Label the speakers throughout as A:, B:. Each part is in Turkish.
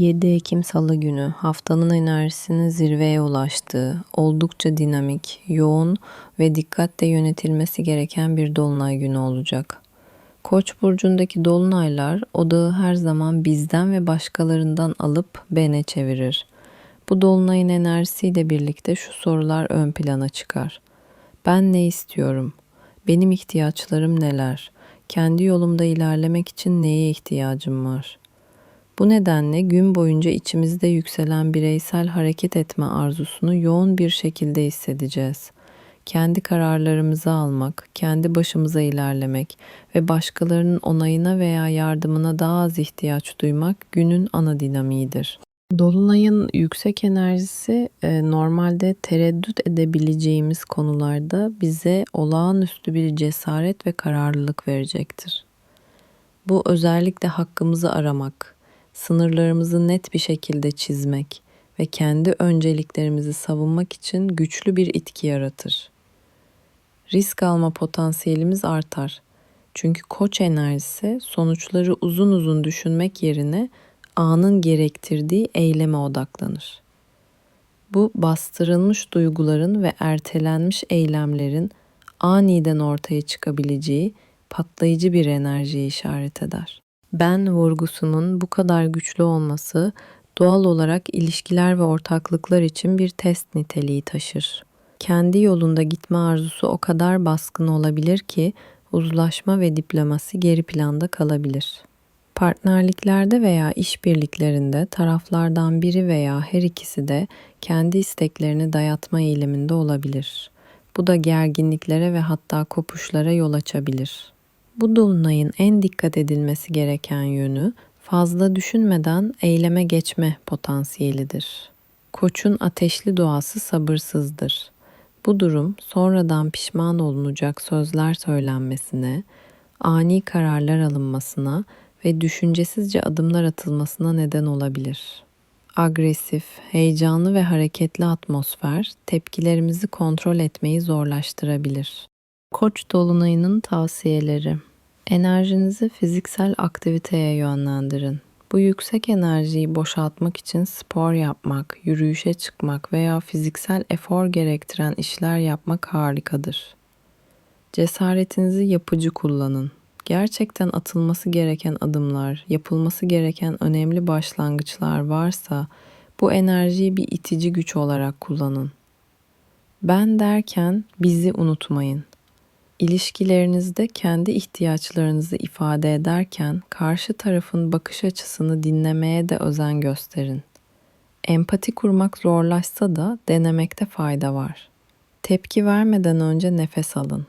A: 7 Ekim Salı günü haftanın enerjisinin zirveye ulaştığı, oldukça dinamik, yoğun ve dikkatle yönetilmesi gereken bir dolunay günü olacak. Koç burcundaki dolunaylar odağı her zaman bizden ve başkalarından alıp bene çevirir. Bu dolunayın enerjisiyle birlikte şu sorular ön plana çıkar. Ben ne istiyorum? Benim ihtiyaçlarım neler? Kendi yolumda ilerlemek için neye ihtiyacım var? Bu nedenle gün boyunca içimizde yükselen bireysel hareket etme arzusunu yoğun bir şekilde hissedeceğiz. Kendi kararlarımızı almak, kendi başımıza ilerlemek ve başkalarının onayına veya yardımına daha az ihtiyaç duymak günün ana dinamiğidir. Dolunayın yüksek enerjisi e, normalde tereddüt edebileceğimiz konularda bize olağanüstü bir cesaret ve kararlılık verecektir. Bu özellikle hakkımızı aramak, sınırlarımızı net bir şekilde çizmek ve kendi önceliklerimizi savunmak için güçlü bir itki yaratır. Risk alma potansiyelimiz artar. Çünkü koç enerjisi sonuçları uzun uzun düşünmek yerine anın gerektirdiği eyleme odaklanır. Bu bastırılmış duyguların ve ertelenmiş eylemlerin aniden ortaya çıkabileceği patlayıcı bir enerjiyi işaret eder. Ben vurgusunun bu kadar güçlü olması doğal olarak ilişkiler ve ortaklıklar için bir test niteliği taşır. Kendi yolunda gitme arzusu o kadar baskın olabilir ki uzlaşma ve diplomasi geri planda kalabilir. Partnerliklerde veya işbirliklerinde taraflardan biri veya her ikisi de kendi isteklerini dayatma eğiliminde olabilir. Bu da gerginliklere ve hatta kopuşlara yol açabilir. Bu dolunayın en dikkat edilmesi gereken yönü fazla düşünmeden eyleme geçme potansiyelidir. Koçun ateşli doğası sabırsızdır. Bu durum sonradan pişman olunacak sözler söylenmesine, ani kararlar alınmasına ve düşüncesizce adımlar atılmasına neden olabilir. Agresif, heyecanlı ve hareketli atmosfer tepkilerimizi kontrol etmeyi zorlaştırabilir. Koç dolunayının tavsiyeleri Enerjinizi fiziksel aktiviteye yönlendirin. Bu yüksek enerjiyi boşaltmak için spor yapmak, yürüyüşe çıkmak veya fiziksel efor gerektiren işler yapmak harikadır. Cesaretinizi yapıcı kullanın. Gerçekten atılması gereken adımlar, yapılması gereken önemli başlangıçlar varsa bu enerjiyi bir itici güç olarak kullanın. Ben derken bizi unutmayın. İlişkilerinizde kendi ihtiyaçlarınızı ifade ederken karşı tarafın bakış açısını dinlemeye de özen gösterin. Empati kurmak zorlaşsa da denemekte fayda var. Tepki vermeden önce nefes alın.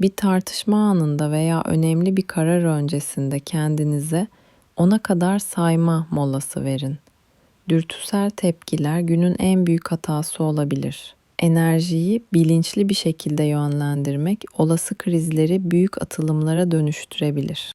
A: Bir tartışma anında veya önemli bir karar öncesinde kendinize ona kadar sayma molası verin. Dürtüsel tepkiler günün en büyük hatası olabilir. Enerjiyi bilinçli bir şekilde yönlendirmek olası krizleri büyük atılımlara dönüştürebilir.